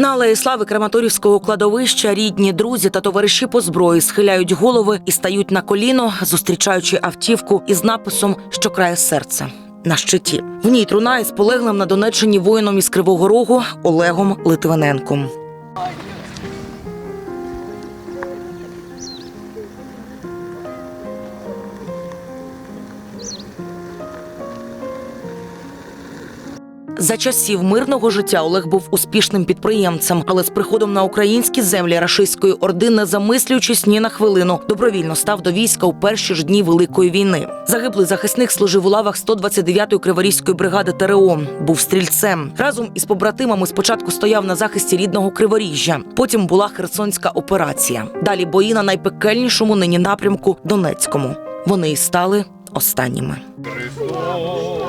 На алеї слави Краматорівського кладовища рідні, друзі та товариші по зброї схиляють голови і стають на коліно, зустрічаючи автівку із написом Що крає серце. На щиті в ній труна із полеглим на Донеччині воїном із Кривого Рогу Олегом Литвиненком. За часів мирного життя Олег був успішним підприємцем, але з приходом на українські землі рашистської орди, не замислюючись ні на хвилину, добровільно став до війська у перші ж дні великої війни. Загиблий захисник служив у лавах 129-ї криворізької бригади ТРО. Був стрільцем. Разом із побратимами спочатку стояв на захисті рідного Криворіжжя. Потім була Херсонська операція. Далі бої на найпекельнішому нині напрямку Донецькому. Вони і стали останніми. Христос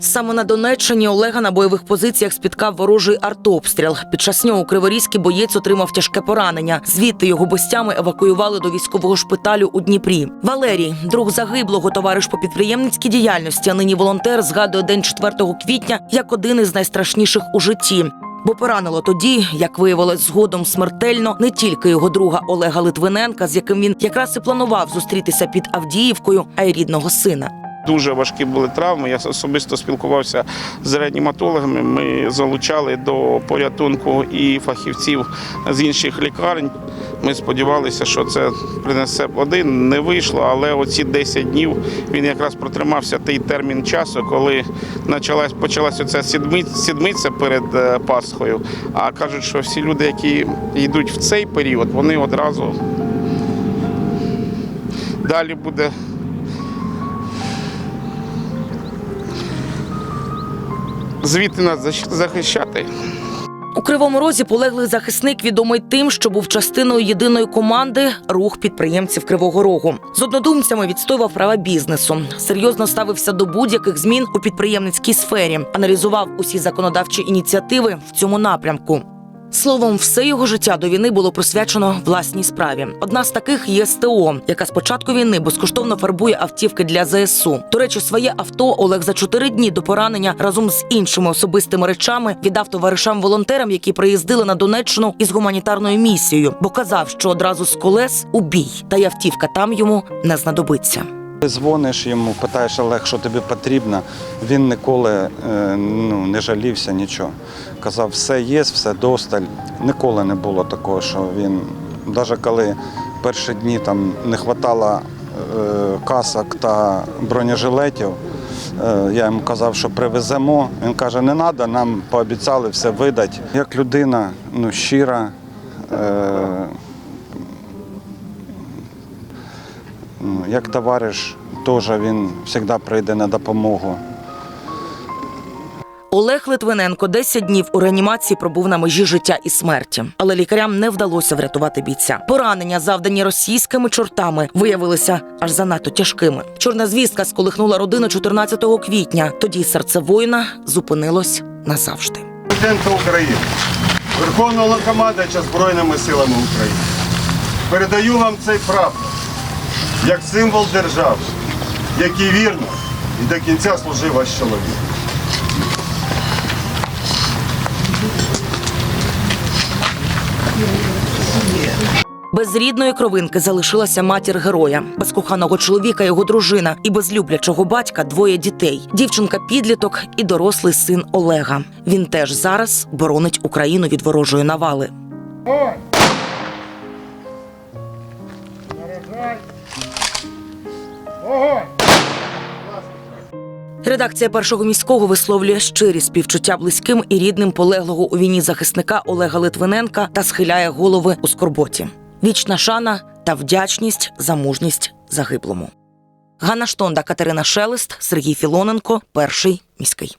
Саме на Донеччині Олега на бойових позиціях спіткав ворожий артобстріл. Під час нього криворізький боєць отримав тяжке поранення. Звідти його гостями евакуювали до військового шпиталю у Дніпрі. Валерій, друг загиблого, товариш по підприємницькій діяльності, а нині волонтер, згадує день 4 квітня як один із найстрашніших у житті. Бо поранило тоді, як виявилось згодом смертельно, не тільки його друга Олега Литвиненка, з яким він якраз і планував зустрітися під Авдіївкою, а й рідного сина. Дуже важкі були травми. Я особисто спілкувався з реаніматологами. Ми залучали до порятунку і фахівців з інших лікарень. Ми сподівалися, що це принесе плоди. Не вийшло, але оці 10 днів він якраз протримався той термін часу, коли почалась почалася ця сідмиця перед е, Пасхою. А кажуть, що всі люди, які йдуть в цей період, вони одразу далі буде звідти нас захищати. У кривому розі полеглий захисник відомий тим, що був частиною єдиної команди рух підприємців Кривого Рогу. З однодумцями відстоював права бізнесу. Серйозно ставився до будь-яких змін у підприємницькій сфері, аналізував усі законодавчі ініціативи в цьому напрямку. Словом, все його життя до війни було присвячено власній справі. Одна з таких є СТО, яка з початку війни безкоштовно фарбує автівки для ЗСУ. До речі, своє авто Олег за чотири дні до поранення разом з іншими особистими речами віддав товаришам-волонтерам, які приїздили на Донеччину із гуманітарною місією, бо казав, що одразу з колес у бій, та й автівка там йому не знадобиться. Ти дзвониш йому, питаєш Олег, що тобі потрібно. Він ніколи е, ну, не жалівся нічого. Казав, все є, все досталь. Ніколи не було такого, що він, навіть коли перші дні там не вистачало е, касок та бронежилетів, е, я йому казав, що привеземо. Він каже, не треба, нам пообіцяли все видати. Як людина ну, щира. Е, Ну, Як товариш, теж він завжди прийде на допомогу. Олег Литвиненко 10 днів у реанімації пробув на межі життя і смерті, але лікарям не вдалося врятувати бійця. Поранення, завдані російськими чортами, виявилися аж занадто тяжкими. Чорна звістка сколихнула родину 14 квітня. Тоді серце воїна зупинилось назавжди. Президента України, Верховного Головнокомандувача Збройними силами України. Передаю вам цей прапор як символ держави, який вірно і до кінця служив ваш чоловік. Без рідної кровинки залишилася матір героя, без коханого чоловіка його дружина і без люблячого батька двоє дітей: дівчинка підліток і дорослий син Олега. Він теж зараз боронить Україну від ворожої навали. Редакція першого міського висловлює щирі співчуття близьким і рідним полеглого у війні захисника Олега Литвиненка та схиляє голови у скорботі. Вічна шана та вдячність за мужність загиблому. Ганна Штонда, Катерина Шелест, Сергій Філоненко, перший міський.